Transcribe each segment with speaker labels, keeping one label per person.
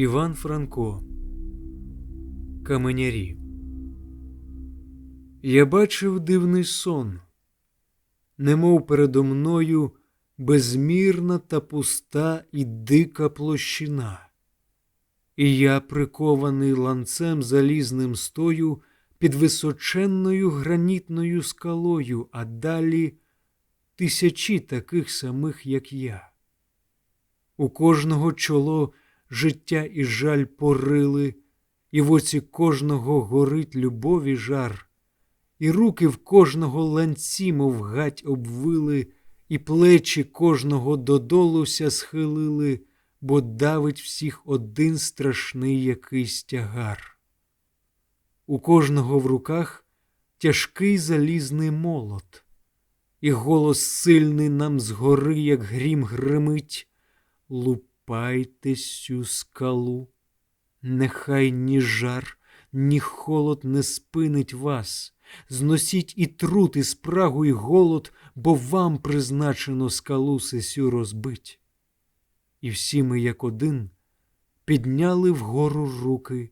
Speaker 1: Іван Франко. Каменярі. Я бачив дивний сон, немов передо мною безмірна та пуста і дика площина, і я, прикований ланцем залізним стою під височенною гранітною скалою, а далі тисячі таких самих, як я. У кожного чоло життя і жаль порили, і в оці кожного горить любові жар, і руки в кожного ланці, мов гать обвили, і плечі кожного додолуся схилили, бо давить всіх один страшний якийсь тягар. У кожного в руках тяжкий залізний молот, і голос сильний нам згори, як грім гримить. Лупайте сю скалу, нехай ні жар, ні холод не спинить вас, зносіть і труд, і спрагу, і голод, бо вам призначено скалу сесю розбить. І всі ми, як один, підняли вгору руки,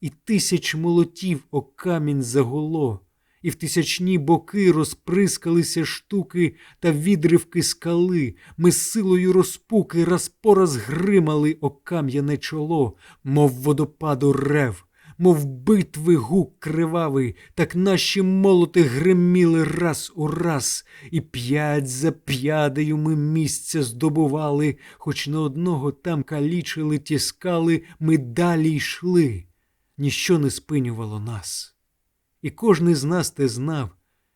Speaker 1: і тисяч молотів о камінь загуло, і в тисячні боки розприскалися штуки та відривки скали. Ми силою розпуки раз по раз гримали о кам'яне чоло, мов водопаду рев, мов битви гук кривавий, так наші молоти гриміли раз у раз, і п'ять за п'ядею ми місця здобували, хоч не одного там калічили, тіскали, ми далі йшли. Ніщо не спинювало нас. І кожний з нас те знав,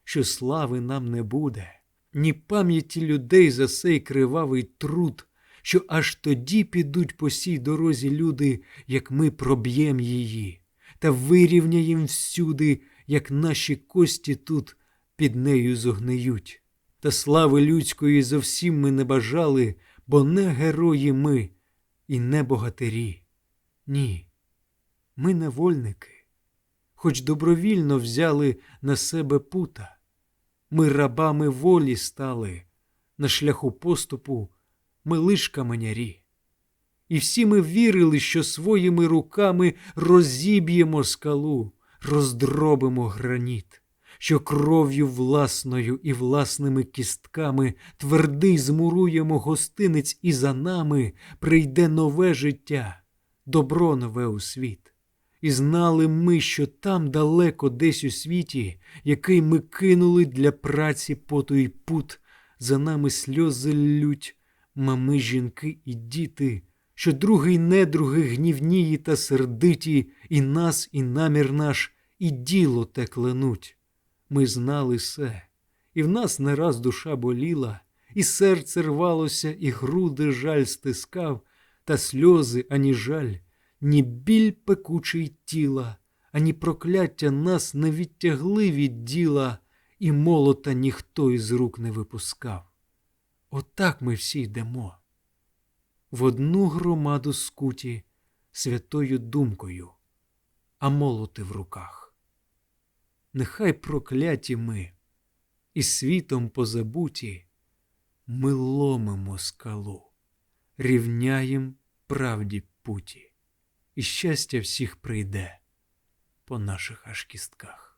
Speaker 1: що слави нам не буде, ні пам'яті людей за сей кривавий труд, що аж тоді підуть по сій дорозі люди, як ми проб'єм її, та вирівняєм всюди, як наші кості тут під нею зогниють. Та слави людської зовсім ми не бажали, бо не герої ми і не богатирі. Ні, ми невольники хоч добровільно взяли на себе пута. Ми рабами волі стали, на шляху поступу ми лиш каменярі. І всі ми вірили, що своїми руками розіб'ємо скалу, роздробимо граніт, що кров'ю власною і власними кістками твердий змуруємо гостинець, і за нами прийде нове життя, добро нове у світ. І знали ми, що там далеко десь у світі, який ми кинули для праці по той пут, за нами сльози лють, мами, жінки і діти, що другий недруги гнівнії та сердиті, і нас, і намір наш, і діло те кленуть. Ми знали все, і в нас не раз душа боліла, і серце рвалося, і груди жаль стискав, та сльози, ані жаль ні біль пекучий тіла, ані прокляття нас не відтягли від діла, і молота ніхто із рук не випускав. Отак ми всі йдемо. В одну громаду скуті святою думкою, а молоти в руках. Нехай прокляті ми, і світом позабуті, ми ломимо скалу, рівняєм правді путі і щастя всіх прийде по наших аж кістках.